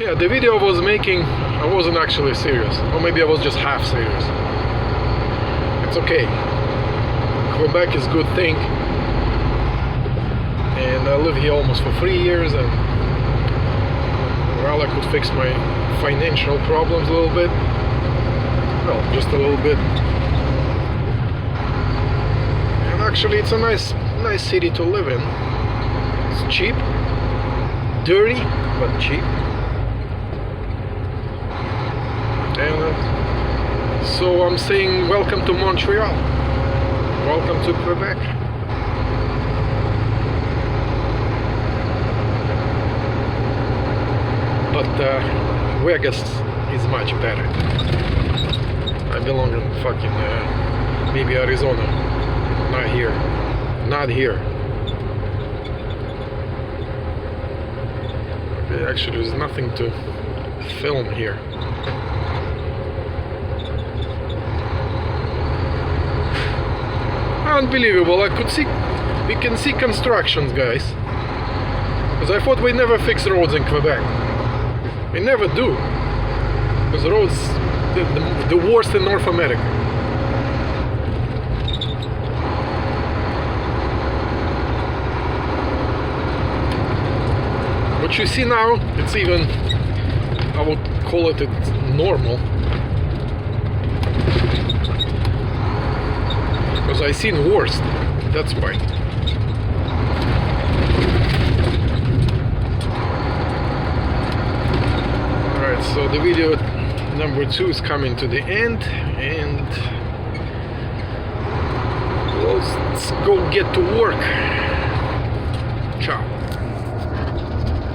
Yeah, the video I was making, I wasn't actually serious. Or maybe I was just half serious. It's okay. Quebec is a good thing. And I live here almost for three years and well I could fix my financial problems a little bit. Well, just a little bit. And actually it's a nice nice city to live in. It's cheap. Dirty, but cheap. And uh, so I'm saying welcome to Montreal. Welcome to Quebec. But uh, Vegas is much better. I belong in fucking uh, maybe Arizona. Not here. Not here. Actually, there's nothing to film here. Unbelievable. I could see, we can see constructions, guys. Because I thought we never fix roads in Quebec. We never do. Because roads, the, the, the worst in North America. What you see now, it's even, I would call it normal. Because I seen worse. That's why. Alright, so the video number two is coming to the end and let's go get to work. Ciao.